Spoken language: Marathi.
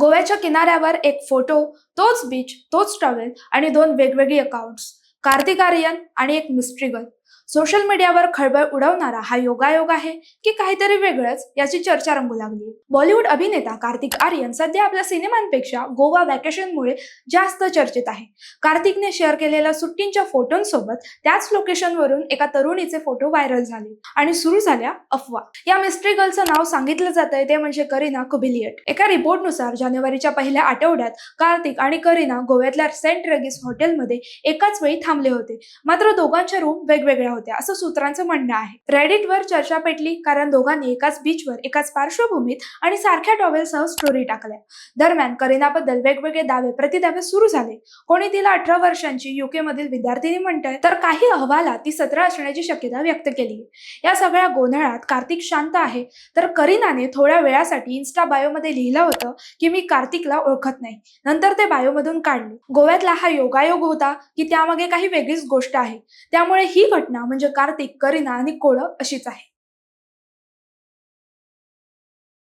गोव्याच्या किनाऱ्यावर एक फोटो तोच बीच तोच ट्रॅव्हल आणि दोन वेगवेगळी अकाउंट्स कार्तिक आर्यन आणि एक मिस्ट्री गर्ल सोशल मीडियावर खळबळ उडवणारा हा योगायोग आहे की काहीतरी वेगळंच याची चर्चा रंगू लागली. बॉलिवूड अभिनेता कार्तिक आर्यन सध्या आपल्या सिनेमांपेक्षा गोवा व्हॅकेशनमुळे जास्त चर्चेत आहे. कार्तिकने शेअर केलेल्या सुट्टींच्या फोटोंसोबत त्याच लोकेशनवरून एका तरुणीचे फोटो व्हायरल झाले आणि सुरू झाल्या अफवा. या मिस्ट्री गर्लचं नाव सांगितलं जात आहे ते म्हणजे करीना कुबिलियट. एका रिपोर्टनुसार जानेवारीच्या पहिल्या आठवड्यात कार्तिक आणि करीना गोव्यातल्या सेंट रेगिस हॉटेलमध्ये एकाच वेळी थांबले होते. मात्र दोघांच्या रूम वेगवेगळ्या होत्या. असं सूत्रांचं म्हणणं आहे. रेडिटवर चर्चा पेटली कारण दोघांनी एकाच बीचवर एकाच पार्श्वभूमीत आणि सारख्या टॉवेलसह स्टोरी टाकल्या. दरम्यान करीनाबद्दल वेगवेगळे दावे प्रतिदावे सुरू झाले. कोणी तिला अठरा वर्षांची युके मधील विद्यार्थिनी म्हणतंय तर काही अहवालात ती सतरा असण्याची शक्यता व्यक्त केली या सगळ्या गोंधळात कार्तिक शांत आहे. तर करीनाने थोड्या वेळासाठी इन्स्टा बायोमध्ये लिहिलं होतं की मी कार्तिकला ओळखत नाही. नंतर ते बायोमधून काढले. गोव्यातला हा योगायोग होता की त्यामागे काही वेगळीच गोष्ट आहे. त्यामुळे ही घटना म्हणजे कार्तिक करीना आणि कोळ अशीच आहे